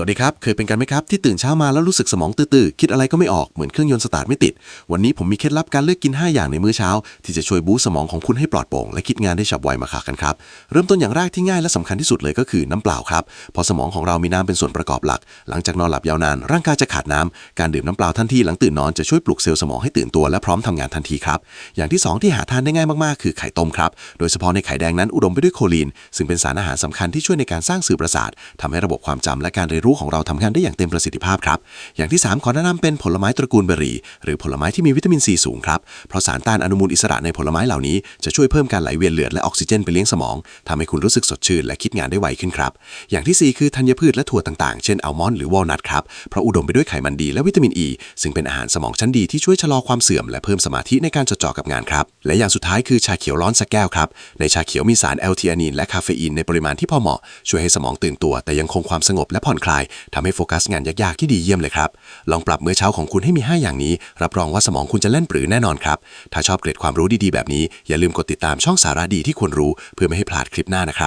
สวัสดีครับ เคยเป็นกันไหมครับ ที่ตื่นเช้ามาแล้วรู้สึกสมองตื้อๆ คิดอะไรก็ไม่ออกเหมือนเครื่องยนต์สตาร์ทไม่ติด วันนี้ผมมีเคล็ดลับการเลือกกิน 5 อย่างในมื้อเช้า ที่จะช่วยบูสต์สมองของคุณให้ปลอดโปร่ง และคิดงานได้ฉับไวมาค่ะกันครับ เริ่มต้นอย่างแรกที่ง่ายและสำคัญที่สุดเลยก็คือน้ำเปล่าครับพอสมองของเรามีน้ำเป็นส่วนประกอบหลัก หลังจากนอนหลับยาวนาน ร่างกายจะขาดน้ำการดื่มน้ำเปล่าทันทีหลังตื่นนอนจะช่วยปลุกเซลล์สมองให้ตื่นตัวและพร้อมทำงานทันทีครับอย่างที่สองที่หาทานได้ง่ายมากๆ คือไข่ต้มครับโดยเฉพาะในไข่แดงนั้นอุดมไปด้วยโคลีนซึ่งเป็นสารอาหารสำคัญที่ช่วยในการสร้างสื่อประสาททำให้ระบบความจำและการเรียนรู้ของเราทำงานได้อย่างเต็มประสิทธิภาพครับ อย่างที่ 3 ขอแนะนำเป็นผลไม้ตระกูลเบอร์รี่หรือผลไม้ที่มีวิตามินซีสูงครับ เพราะสารต้านอนุมูลอิสระในผลไม้เหล่านี้จะช่วยเพิ่มการไหลเวียนเลือดและออกซิเจนไปเลี้ยงสมองทำให้คุณรู้สึกสดชื่นและคิดงานได้ไวขึ้นครับ อย่างทีสี่ 4 คือธัญพืชและถั่วต่างๆ เช่นอัลมอนด์หรือวอลนัทครับ เพราะอุดมไปด้วยไขมันดีและวิตามินอ e, ีซึ่งเป็นอาหารสมองชั้นดีที่ช่วยชะลอความเสื่อมและเพิ่มสมาธิในการจดจ่อกับงานครับ และอย่างสุดท้ายคือชาเขียวร้อนสักแก้วครับ ในชาเขียวมีสารแอลทีอานีนและคาเฟอีนในปริมาณที่พอเหมาะช่วยให้สมองตื่นตัวแต่ยังคงความสงบและผ่อนคลายทำให้โฟกัสงานยากๆที่ดีเยี่ยมเลยครับ ลองปรับมื้อเช้าของคุณให้มี 5 อย่างนี้ รับรองว่าสมองคุณจะเล่นปรือแน่นอนครับ ถ้าชอบเกร็ดความรู้ดีๆแบบนี้ อย่าลืมกดติดตามช่องสาระดีที่ควรรู้ เพื่อไม่ให้พลาดคลิปหน้านะครับ